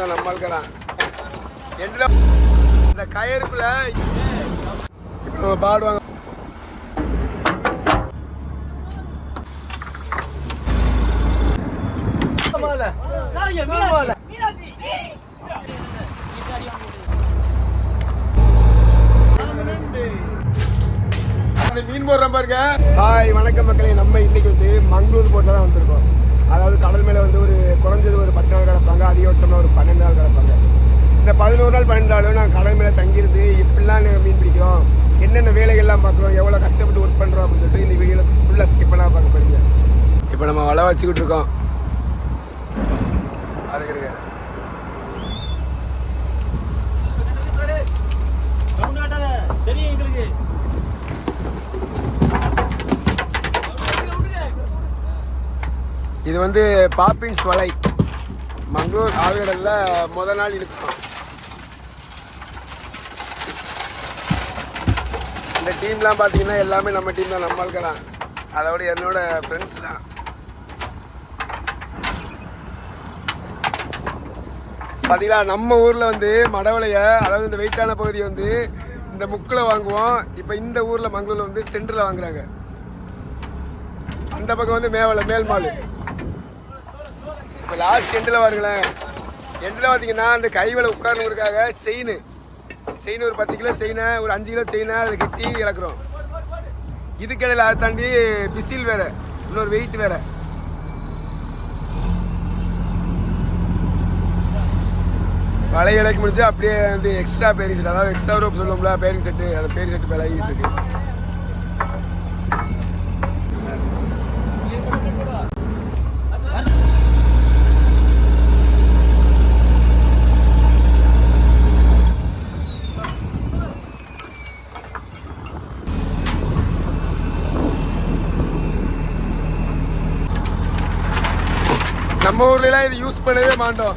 தான். நம்மளுக்கிறான் இந்த கயறுக்குள்ள இப்போ பாடுவாங்க அந்த மீன் போடுற பாருங்க. ஹாய் வணக்கம் மக்களே. நம்ம இன்னைக்கு வந்து மங்களூர் போட்டில் தான் வந்திருக்கோம். அதாவது கடல் மேலே வந்து ஒரு குறைஞ்சது ஒரு பத்து நாள் கிடப்பாங்க அதிகபட்சமாக ஒரு பன்னெண்டு நாள் கிடப்பாங்க. இந்த பதினோரு நாள் பன்னெண்டு நாளும் நாங்கள் கடல் மேலே தங்கியிருந்து இப்படிலாம் நாங்கள் மீன் பிடிக்கிறோம். என்னென்ன வேலைகள்லாம் பார்க்குறோம் எவ்வளோ கஷ்டப்பட்டு ஒர்க் பண்ணுறோம் அப்படின்னு சொல்லிட்டு இந்த வீடியோவில் ஃபுல்லாக ஸ்கிப் பண்ணால் பார்க்க போறீங்க. இப்போ நம்ம வலை வச்சுக்கிட்டு இருக்கோம். அதுக்கு இது வந்து பாப்பின்ஸ் வலை மங்களூர் ஆழ்கடல்ல முத நாள் இழுக்கிறோம் இந்த டீம்லாம் பார்த்தீங்கன்னா எல்லாமே நம்ம டீம் தான் நம்ம இருக்கிறான் அதோட என்னோட ஃப்ரெண்ட்ஸ் தான். பார்த்தீங்களா நம்ம ஊரில் வந்து மடவளையை அதாவது இந்த வெயிட்டான பகுதி வந்து இந்த முக்கில் வாங்குவோம். இப்போ இந்த ஊரில் மங்களூரில் வந்து சென்டரில் வாங்குறாங்க. அந்த பக்கம் வந்து மேவலை மேல்மாலு. இப்போ லாஸ்ட் எண்டில் பாருங்களேன். எண்டில் பார்த்தீங்கன்னா அந்த கைவில் உட்காரணுங்கிறதுக்காக செயின் செயின் ஒரு பத்து கிலோ செயினை ஒரு அஞ்சு கிலோ செயினை அதில் கட்டி இழக்கிறோம். இதுக்கிடையில் அதை தாண்டி பிசில் வேற இன்னொரு வெயிட் வேற. வலை இடைக்க முடிச்சு அப்படியே வந்து எக்ஸ்ட்ரா பேரிங் செட் அதாவது எக்ஸ்ட்ரா ரோப் சொல்லுவோம்ல பேரிங் செட்டு அந்த பேரிங் செட்டு விளையிட்டு இருக்கு. நம்ம ஊர்லலாம் இது யூஸ் பண்ணவே மாட்டோம்.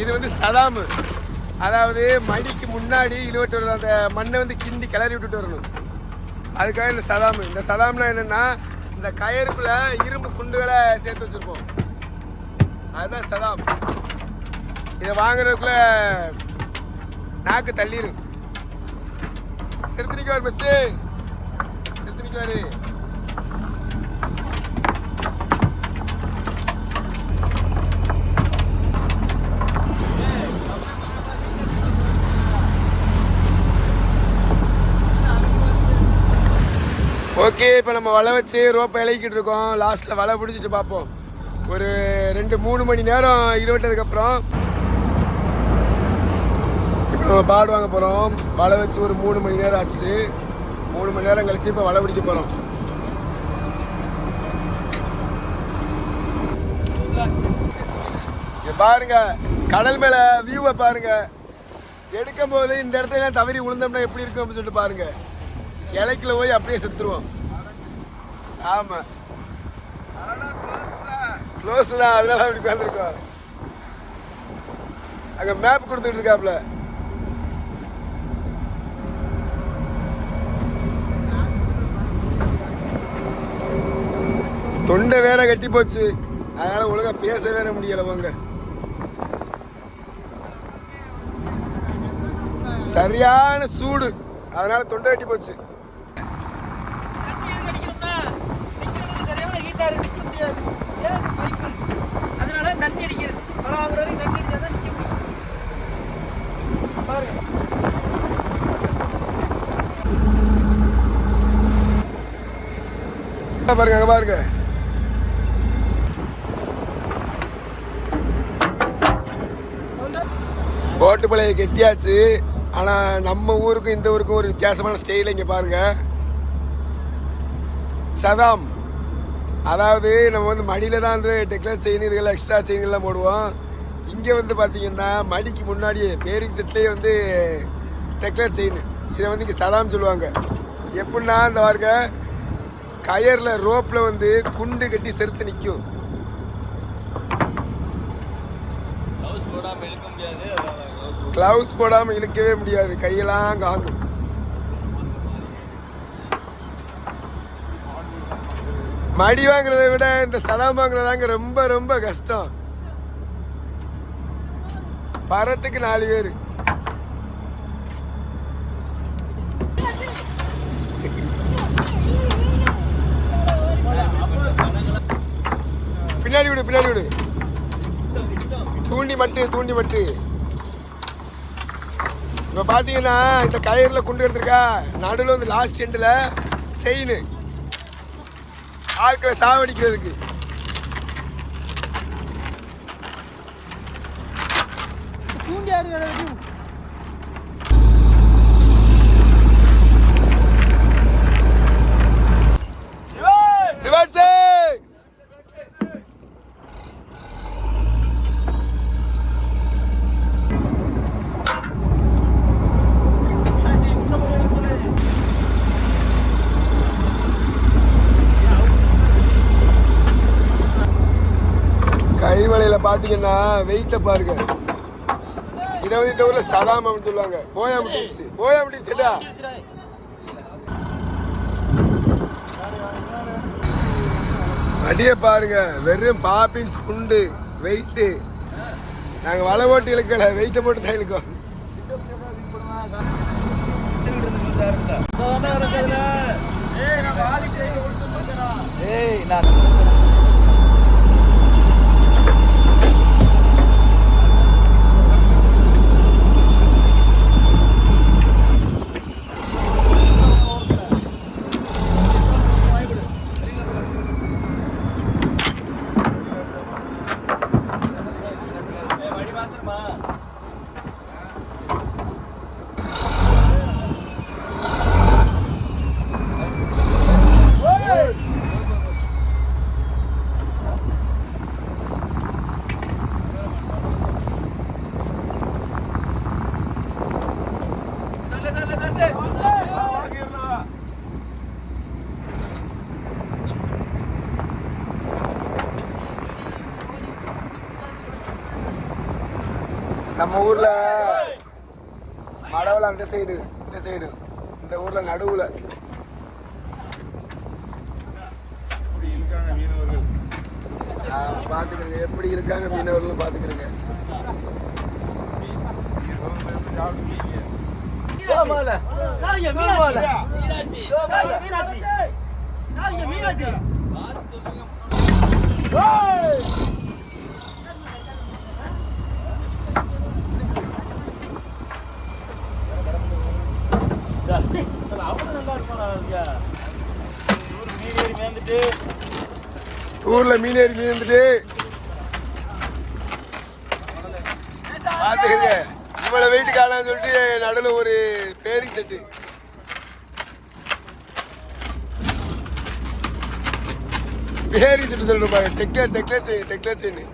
இது வந்து சதாமு. அதாவது மணிக்கு முன்னாடி இழுவட்டு அந்த மண்ணை வந்து கிண்டி கிளறி விட்டுட்டு வரணும். அதுக்காக இந்த சதாமு. இந்த சதாம்னா என்னென்னா இந்த கயறுக்குள்ள இரும்பு குண்டுகளை சேர்த்து வச்சிருப்போம். அதுதான் சதாம். இதை வாங்குறதுக்குள்ள நாக்கு தள்ளிடும் செலுத்தினிக்குவார் மிஸ்ஸு செலுத்தினிக்குவார் ஓகே இப்போ நம்ம வலை வச்சு ரோப்பை இலக்கிட்டு இருக்கோம். லாஸ்ட்டில் வலை பிடிச்சிட்டு பார்ப்போம். ஒரு ரெண்டு மூணு மணி நேரம் இருவட்டதுக்கப்புறம் இப்போ நம்ம பாடு வாங்க போகிறோம் வலை வச்சு ஒரு மூணு மணி நேரம் ஆச்சு. மூணு மணி நேரம் கழிச்சு இப்போ வலை பிடிக்க போகிறோம் பாருங்க கடல் மேல வியூவை பாருங்க. எடுக்கும் போது இந்த இடத்துல தவறி விழுந்தோம்னா எப்படி இருக்கும் அப்படின்னு சொல்லிட்டு பாருங்க. இலைக்குள்ள போய் அப்படியே செத்துருவோம். ஆமாம் க்ளோஸ் தான் அதனால அப்படி உட்காந்துருக்கோம் அங்கே மேப் கொடுத்துட்டு இருக்காப்ல. தொண்டை வேற கட்டி போச்சு. அதனால ஒழுங்கா பேச வேற முடியல போங்க சரியான சூடு. அதனால தொண்டை கட்டி போச்சு தண்ணி எதுக்கு அடிக்கணும்னா நிக்கிறது சரியான ஹீட்டா இருக்கு நிக்க முடியாது ஏன் பைக்கு அதனால தண்ணி அடிக்கிறது மழை வாங்குற வரைக்கும் தண்ணி அடிச்சா தான் நிக்க முடியும் பாருங்க அங்க பாருங்க அங்க பாருங்க. போட்டு பழைய கெட்டியாச்சு. ஆனா நம்ம ஊருக்கும் இந்த ஊருக்கும் ஒரு வித்தியாசமான ஸ்டைல் இங்க பாருங்க. சதாம். அதாவது நம்ம வந்து மடியில தான் வந்து டெக்லர் செயின் இதுகள் எக்ஸ்ட்ரா செயின்கள்லாம் போடுவோம். இங்கே வந்து பார்த்தீங்கன்னா மடிக்கு முன்னாடியே பேரிங் செட்லேயே வந்து டெக்லர் செயின் இதை வந்து இங்கே சதாம் சொல்லுவாங்க. எப்படின்னா இந்த பாருங்க கயரில் ரோப்பில் வந்து குண்டு கட்டி செருத்து நிற்கும் க்ளவுஸ் போடாமல் இழுக்கவே முடியாது கையெல்லாம் காங்கும். மடி வாங்குறதை விட இந்த சடம் வாங்குறதாங்க ரொம்ப ரொம்ப கஷ்டம். பரத்துக்கு நாலு பேர். பின்னாடி விடு பின்னாடி விடு. தூண்டி மட்டு தூண்டி மட்டு. இப்போ பார்த்தீங்கன்னா இந்த கயிறில் குண்டு எடுத்துருக்கா. நடுவில் வந்து லாஸ்ட் எண்டில் செயின் ஆட்களை சாவடிக்கிறதுக்கு. தூண்டி ஆடு வேணும் ரிவர்ஸு கைவளையில் பார்த்தீங்கன்னா வெயிட்டை பாருங்க. இதை வந்து இந்த ஊரில் சதாம் அப்படின்னு சொல்லுவாங்க. போயா முடிச்சு போயா முடிச்சுடா அடியை பாருங்க. வெறும் பாப்பின்ஸ் குண்டு வெயிட்டு நாங்கள் வலை ஓட்டி இழுக்கல வெயிட்டை போட்டு தான் இழுக்கோம் ஏய் நான் நம்ம ஊர்ல மடவள அந்த சைடு இந்த சைடு இந்த ஊர்ல நடுவுல. ஆ, பாத்துக்கிறேங்க. எப்படி இருக்காங்க மீனவர்கள் சோமால. மீனாட்சி. ஊர்ல மீன் ஏறி மீன் வந்துட்டு பாத்துக்கிறேங்க இவ்வளவு வெயிட் காணான்னு சொல்லிட்டு நடுவில் ஒரு பேரிங் செட்டு. பேரிங் செட்டு சொல்லிருப்பாங்க டெக்லர் டெக்லர் செயின் டெக்லர் செயின்.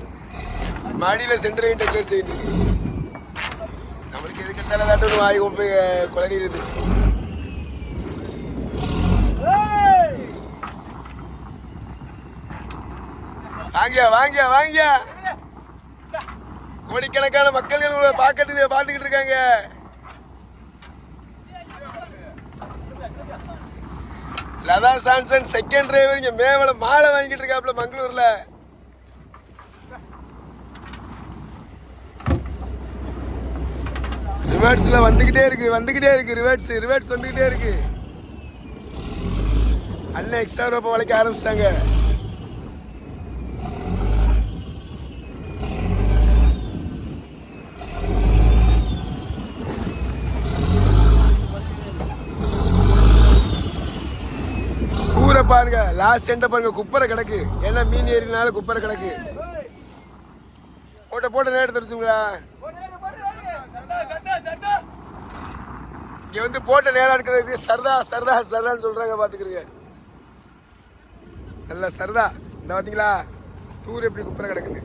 மாடியில் சென்டரையும் டெக்லர் செயின். நம்மளுக்கு எதுக்கு கட்டால தாட்டும் வாய் குழந்தை போய் வாங்க வாங்க வாங்க கோடிக்கணக்கான மக்கள்கள் உங்களை பார்க்கறது பார்த்துக்கிட்டு இருக்காங்க. லதா சான்சன் செகண்ட் டிரைவர் இங்க மேவல மாலை வாங்கிட்டு இருக்காப்ல மங்களூர்ல. ரிவர்ஸ்ல வந்துகிட்டே இருக்கு வந்துகிட்டே இருக்கு ரிவர்ஸ் ரிவர்ஸ் வந்துகிட்டே இருக்கு. அண்ணன் எக்ஸ்ட்ரா ரோப்ப வளைக்க ஆரம்பிச்சிட்டாங்க ஊரை பாருங்க லாஸ்ட் எண்ட பாருங்க குப்பரை கிடக்கு. ஏன்னா மீன் ஏறினால குப்பரை கிடக்கு. போட்ட போட்ட நேரம் தெரிச்சுங்களா இங்க வந்து போட்ட நேரம் இருக்கிறது சர்தா சர்தா சர்தான்னு சொல்றாங்க பாத்துக்கிறீங்க. நல்ல சர்தா. இந்த பாத்தீங்களா? தூர் எப்படி குப்பரை கிடக்குன்னு.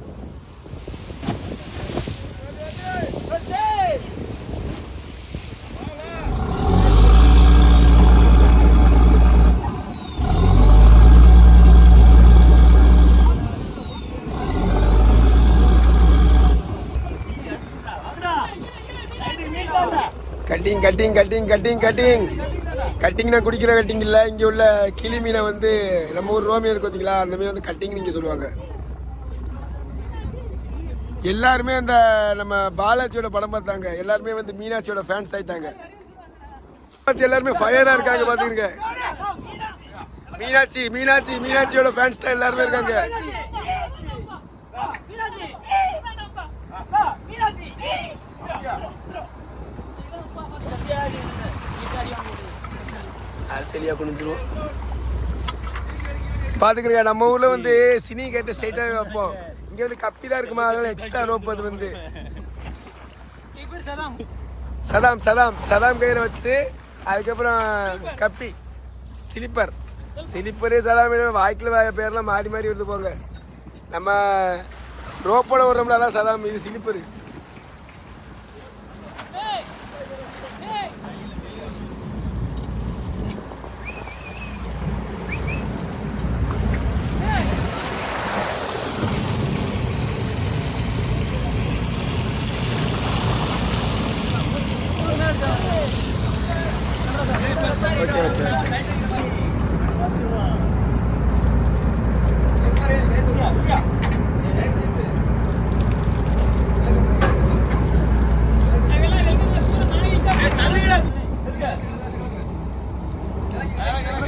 Cutting cutting cutting cutting cutting. கட்டிங்னா குடிக்கிற கட்டிங் இல்லை. இங்கே உள்ள கிளி மீனை வந்து நம்ம ஊர் ரோமி இருக்கு பார்த்தீங்களா அந்த மீன் வந்து கட்டிங் நீங்கள் சொல்லுவாங்க. எல்லாருமே அந்த நம்ம பாலாஜியோட படம் பார்த்தாங்க. எல்லாருமே வந்து மீனாட்சியோட ஃபேன்ஸ் ஆயிட்டாங்க. பார்த்து எல்லாருமே ஃபயராக இருக்காங்க பார்த்துருங்க மீனாட்சி மீனாட்சி மீனாட்சியோட ஃபேன்ஸ் தான் எல்லாருமே இருக்காங்க. அது தெளிவாக குனிஞ்சிருவோம். பாத்துக்கிறீங்க நம்ம ஊரில் வந்து சினி கேட்ட ஸ்ட்ரைட்டாவே வைப்போம். இங்கே வந்து கப்பி தான் இருக்குமா? அதனால எக்ஸ்ட்ரா ரோப் அது வந்து. சதாம் சதாம் சதாம் சதாம் கயிறை வச்சு அதுக்கப்புறம் கப்பி சிலிப்பர். சிலிப்பரு சதாம் வாய்க்கில் வாய பேர்லாம் மாறி மாறி எடுத்து போங்க. நம்ம ரோப்போட வர்றோம்ல அதான் சதாம் இது சிலிப்பரு. Hey, hey, hey.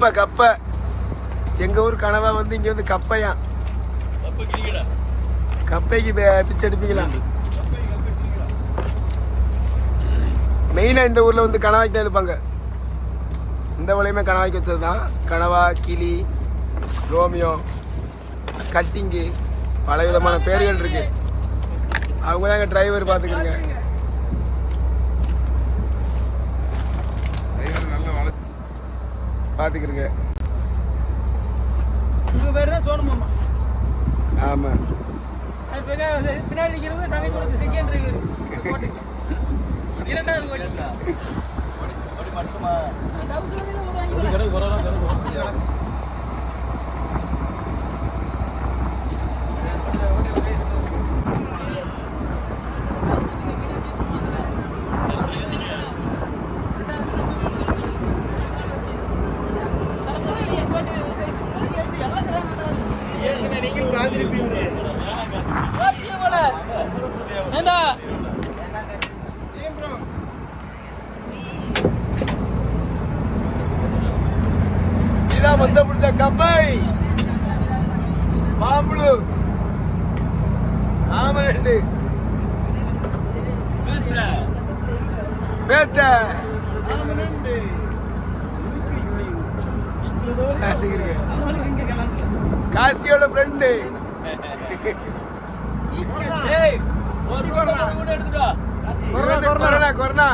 கப்பை கப்பை. எங்கள் ஊர் கனவா வந்து இங்கே வந்து கப்பையா. கப்பைக்கு பிச்சை எடுப்பீங்களா? மெயினாக இந்த ஊரில் வந்து கணவாய்க்கு தான் எடுப்பாங்க. இந்த வளையமே கணவாய்க்கு வச்சது தான் கனவா கிளி ரோமியோ கட்டிங்கு பல விதமான பேர்கள் இருக்குது அவங்க தான் எங்கள் டிரைவர் பார்த்துக்கிறீங்க டிரைவர் நல்லா வள பார்த்துக்கிறீங்க உங்க பேர் தான் சோனு மாமா. ஆமாம் அது பின்னாடி பின்னாடி நிற்கிறது தங்கை கொடுத்து செகண்ட் டிரைவர் இரண்டாவது ஏண்டா இதான் மொத்த பிடிச்ச கப்பை பாம்புளு ஆமா ரெண்டு பேத்த பார்த்துக்கிறீங்க. காசியோட ஃப்ரெண்டு ஏய் ஒரு கூட கூட எடுத்துட்டு வா. கொரோனா கொரோனா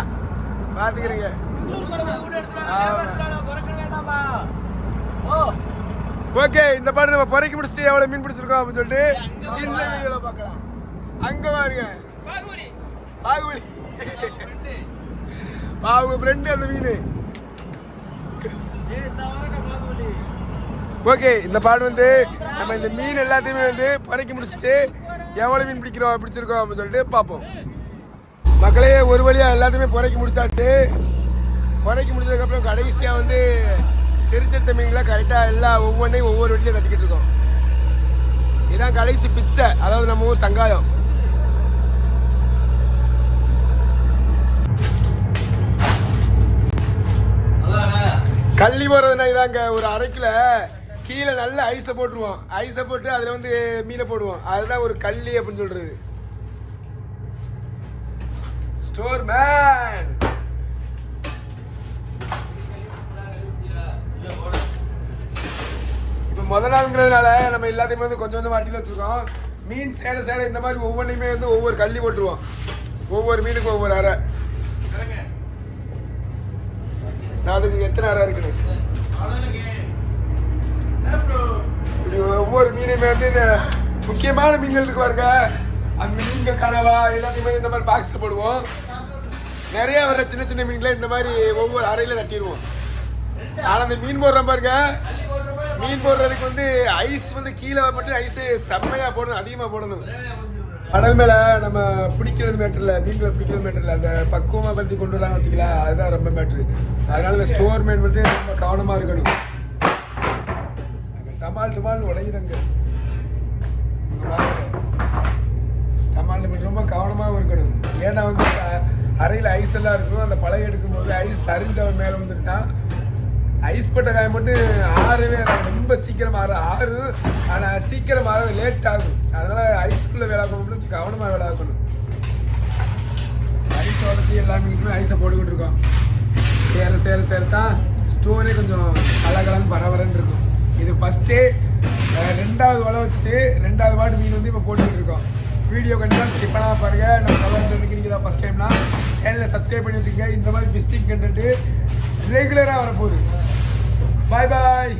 பாத்துக்கிறீங்க இன்னொரு கூட கூட எடுத்துட்டு வா ஆமா. வேண்டாம்டா, பிறக்க வேண்டாமா ஓ ஓகே இந்த பாட்டு நம்ம பொறைக்கு முடிச்சுட்டு எவ்வளவு மீன் பிடிச்சிருக்கோம் அப்படின்னு சொல்லிட்டு இந்த வீடியோல பார்க்கலாம். அங்க பாருங்க. பாகுபலி. பாகு ஃப்ரெண்டு அந்த மீன். ஓகே இந்த பாடு வந்து நம்ம இந்த மீன் எல்லாத்தையுமே வந்து பொறைக்கு முடிச்சுட்டு எவ்வளவு மீன் பிடிக்கிறோம் பிடிச்சிருக்கோம் அப்படின்னு சொல்லிட்டு பார்ப்போம். மக்களே ஒரு வழியா எல்லாத்தையுமே பொறைக்கு முடிச்சாச்சு. பொறைக்கு முடிச்சதுக்கப்புறம் கடைசியா வந்து திருச்செடுத்த மீன்களை கரெக்டாக எல்லா ஒவ்வொன்றையும் ஒவ்வொரு வீட்லையும் கட்டிக்கிட்டு இருக்கோம். இதுதான் கடைசி பிச்சை. அதாவது நம்ம ஊர் சங்காயம். கள்ளி போடுறதுனா இதாங்க ஒரு அரை கிலோ கீழே நல்ல ஐஸை போட்டுருவோம். ஐஸை போட்டு அதில் வந்து மீனை போடுவோம். அதுதான் ஒரு கள்ளி அப்படின்னு சொல்றது. ஸ்டோர் மேன் முத நாளுங்கிறதுனால நம்ம எல்லாத்தையுமே வந்து கொஞ்சம் கொஞ்சம் வாட்டியில் வச்சுருக்கோம். மீன் சேர சேர இந்த மாதிரி ஒவ்வொன்றையுமே வந்து ஒவ்வொரு கள்ளி போட்டுருவோம். ஒவ்வொரு மீனுக்கும் ஒவ்வொரு அரை நான் அதுக்கு எத்தனை அறை இருக்குது? ஒவ்வொரு மீனையுமே வந்து இந்த முக்கியமான மீன்கள் இருக்கு பாருங்க. அந்த மீன்கள் கனவா எல்லாத்தையுமே இந்த மாதிரி பாக்ஸ் போடுவோம். நிறைய வர சின்ன சின்ன மீன்களை இந்த மாதிரி ஒவ்வொரு அறையில தட்டிடுவோம். ஆனால் அந்த மீன் போடுற பாருங்க. மீன் போடுறதுக்கு வந்து ஐஸ் வந்து கீழே மட்டும் ஐஸ் செம்மையா போடணும் அதிகமா போடணும். கடல் மேல நம்ம பிடிக்கிறது மேட்டர்ல மீன்களை பிடிக்கிறது மேட்டர்ல அந்த பக்குவமா பற்றி கொண்டு வராங்க பார்த்தீங்களா அதுதான் ரொம்ப மேட்ரு அதனால இந்த ஸ்டோர் மேன் வந்து ரொம்ப கவனமா இருக்கணும். டமால் டமால் உடையுதுங்க. இங்க டமால் ரொம்ப கவனமாகவும் இருக்கணும். ஏன்னா வந்து அ- அறையில் ஐஸ் எல்லாம் இருக்கும். அந்த பழைய எடுக்கும்போது ஐஸ் சரிஞ்சவன் மேலே வந்துட்டான் ஐஸ் பட்ட காயம் மட்டும் ஆறவே ரொம்ப சீக்கிரம் ஆறு. ஆறு ஆனால் சீக்கிரம் ஆறது லேட் ஆகும் அதனால ஐஸ்குள்ளே வேலை ஆகணும் கவனமாக வேலை ஆகணும் ஐஸ் உடச்சி எல்லா மீனுக்குமே ஐஸை போட்டுக்கிட்டு இருக்கோம். சேர சேர சேர தான் ஸ்டோரே கொஞ்சம் கலகலன்னு பரவரன்னு இருக்கும். இது ஃபஸ்ட்டே ரெண்டாவது வலை வச்சுட்டு ரெண்டாவது வாட்டு மீன் வந்து இப்போ போட்டுக்கிட்டு இருக்கோம். வீடியோ கண்டிப்பாக ஸ்கிப் பண்ணாமல் பாருங்கள் நம்ம கவர் சேர்ந்துக்கு நீங்கள் தான் ஃபஸ்ட் டைம்னா சேனலை சப்ஸ்கிரைப் பண்ணி வச்சுக்கோங்க. இந்த மாதிரி பிஸ்டிங் கண்டென்ட்டு ரெகுலராக வரப்போகுது. பாய் பாய்